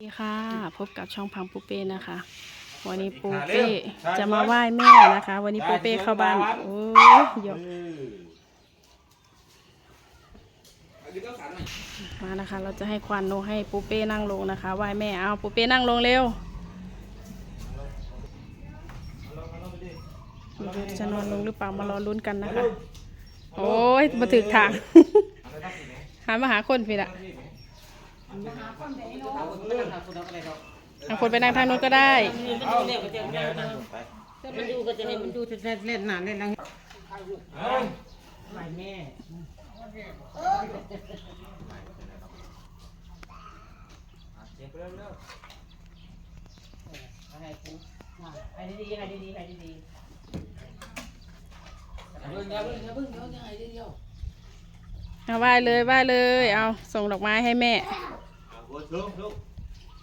สวัสดีค่ะ พบกับช่องพังปูเป้นะคะ วันนี้ปูเป้จะมาไหว้แม่นะคะ วันนี้ปูเป้เข้าบ้านโอ้ยยกมานะคะ เราจะให้ควันโนให้ปูเป้นั่งลงนะคะไหว้แม่เอาปูเป้นั่งลงเร็วไม่รู้จะนอนลงหรือเปล่ามารอลุ้นกันนะคะ โอ้ยมาถึกทางหันมาหาคนพี่ละ เอาคนไปนั่งทางโน้นก็ได้ถ้ามันอยู่ก็จะให้มันอยู่จะเล่นหนาเล่นอะไรไหวแม่ให้ดีให้ดีให้ดีให้ดีเอาไหว้เลยไหว้เลย เอาส่งดอกไม้ให้แม่ พูดสูงลูก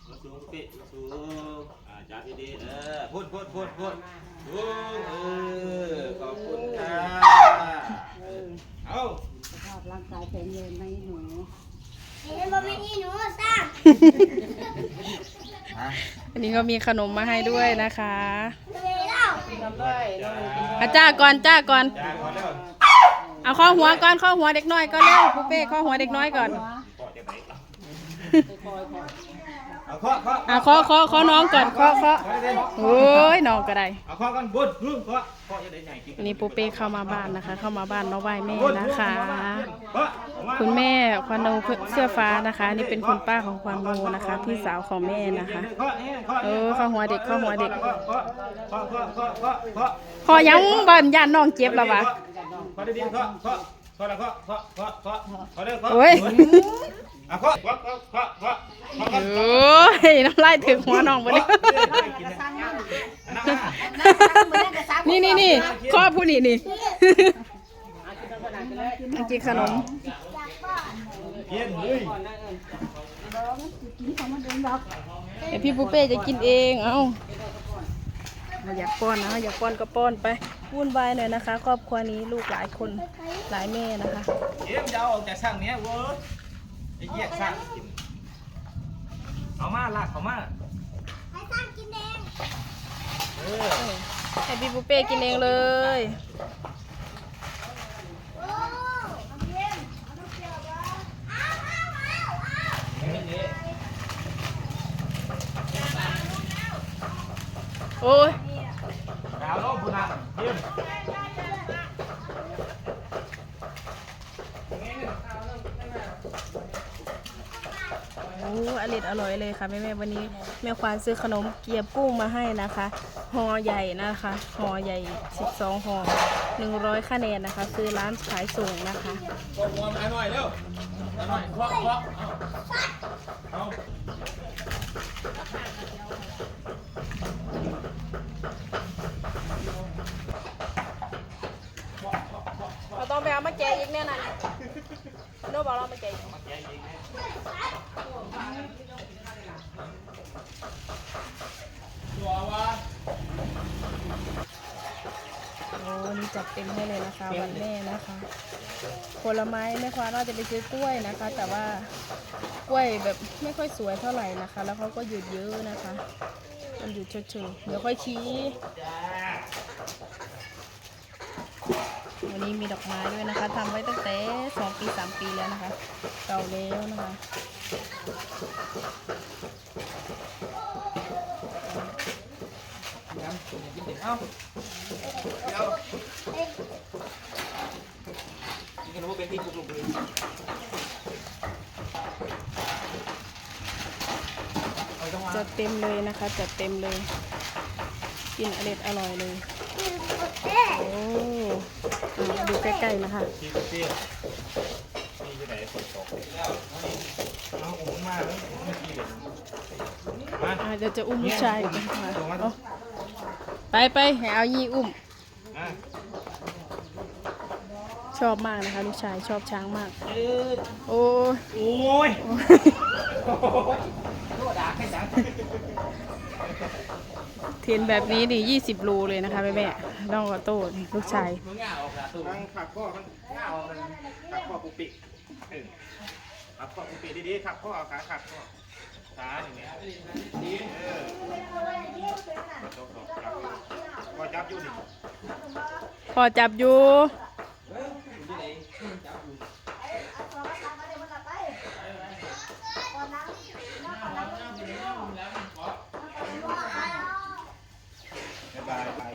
มาสูงปิมาสูงอ่าจับดีๆเออพูดพูดพูดพูดสูงเออขอบคุณค่ะเอาสภาพร่างกายแข็งแรงไหมหนูเห็นบ่แม่นี่หนูสร้างอันนี้ก็มีขนมมาให้ด้วยนะคะ เลยเล่าทำได้เรากินอาจ้าก่อนจ้าก่อน จ้าก่อนเร็วเอาข้อหัวก่อนข้อหัวเด็กน้อยก่อนเร็วปูเป้ข้อหัวเด็กน้อยก่อนปอดจะไหนล่ะ คอยคอยเอาเคาะเคาะเอาข้อข้อข้อน้องก่อนข้อข้อโอ้ยน้องก็ได้เอาเคาะกันบุญบุญเคาะเคาะจะได้ใหญ่จริงวันนี้ปูเป้เข้ามาบ้านนะคะ เข้ามาบ้านมาไหว้แม่นะคะ เคาะออกมา คุณแม่ควันโนเสื้อฟ้านะคะ นี่เป็นคุณป้าของควันโนนะคะ พี่สาวของแม่นะคะเคาะเนี่ยเคาะเออเข้าหัวเด็กเข้าหัวเด็กเคาะเคาะเคาะเคาะเคาะเคาะเคาะคอยังบ้านย่านน้องเจ็บแล้ววะเคาะดีๆเคาะเคาะเคาะแล้วเคาะเคาะเคาะเคาะเคาะเร็วเคาะโอ้ยเอาเคาะเคาะเคาะเคาะเคาะเคาะโอ้ยน้ำลายถึงหัวน้องไปเลยนี่นี่นี่ข้อผู้นี่นี่มากินขนมกินเฮ้ยเดี๋ยวพี่ปูเป้จะกินเองเอ้ามาอยากป้อนนะอยากป้อนก็ป้อนไปวุ่นวายหน่อยนะคะ ครอบครัวนี้ลูกหลายคนหลายแม่นะคะเอ็มจะเอาออกจากช่างเนี้ยเว้ย ไอ้เหี้ยช่างกินเอามาลากเขามาให้สร้างกินแดงเออให้พี่ปูเป้กินเองเลย โอ้เอาเย็นเอาน้ำเกลือวะเอาเอาเอาเอาโอ้ยดาวโลกบุญนาเยี่ยม อ้อร่อยอร่อยเลยค่ะแม่แม่วันนี้แม่ควานซื้อขนมเกี๊ยวกุ้งมาให้นะคะห่อใหญ่นะคะห่อใหญ่ 12ห่อ100คะแนนนะคะ ซื้อร้านขายส่งนะคะกดหัวมาหน่อยเร็วหน่อยควักควักเอาเราต้องไปเอามาแกอีกแน่นอนโน้บอกเรามาแกะอีกโอ้นี่จัดเต็มให้เลยนะคะวันแม่นะคะ ผลไม้แม่ควานว่าจะไปซื้อกล้วยนะคะ แต่ว่ากล้วยแบบไม่ค่อยสวยเท่าไหร่นะคะ แล้วเขาก็หยุดเยอะนะคะ มันหยุดเฉยๆเดี๋ยวค่อยชี้ วันนี้มีดอกไม้ด้วยนะคะทำไว้ตั้งแต่สองปีสามปีแล้วนะคะเก่าแล้วนะคะเอาเอานี่ก็รู้ว่าเป็นที่กุกลุกเลยจัดเต็มเลยนะคะจัดเต็มเลย กินอร่อยอร่อยเลยเอ๊ะโอ้อะ ดูใกล้ๆนะคะที่เตี้ยนี่อยู่ไหนฝนตกแล้วเอาอุ้มมาแล้วเมื่อกี้เดี๋ยวมาอะเดี๋ยวจะอุ้มลูกชายกันค่ะลงมาเอาไปไปให้เอายี่อุ้ม อะชอบมากนะคะลูกชายชอบช้างมาก เออโอ้ยโอ้ยเทรนแบบนี้ดิยี่สิบโลเลยนะคะแม่แม่ๆ น้องกอโต้นี่ลูกชายทั้งขับข้อทั้ง่าออกขับข้อปุปิขับข้อปุปิดีๆขับข้อขาขับข้อขาอย่างเงี้ยดีเออตกๆจับอจับอยู่นี่พอจับอยู่ บายบาย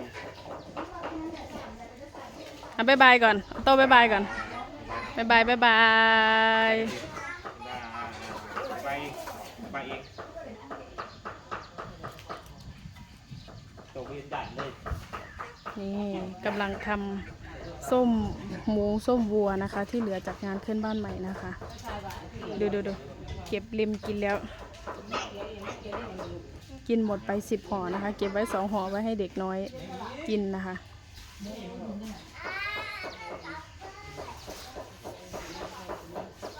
อะบายบายก่อนโต้บายบายก่อนบายบายบายบายไปไปอีกตกเวียนดันเลยนี่กำลังทำส้มหมูส้มวัวนะคะ ที่เหลือจากงานขึ้นบ้านใหม่นะคะ ดูดูดูเก็บริมกินแล้ว กินหมดไปสิบห่อนะคะ เก็บไว้สองห่อไว้ให้เด็กน้อยกินนะคะ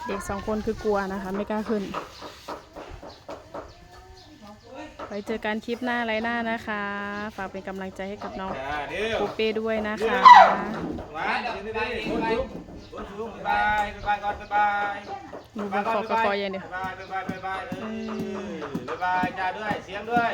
เด็กสองคนคือกลัวนะคะ ไม่กล้าขึ้น ไปเจอกันคลิปหน้าไรหน้านะคะ ฝากเป็นกำลังใจให้กับน้องจ้าเดี๋ยวปูเป้ด้วยนะคะหวานเดี๋ยวนี้ดิบุญชุบบุญชุบบายบายก่อนบายหนูบนคอกระคออย่างเดียวบายบายบายบายเออบายบายจ้าด้วยเสียงด้วย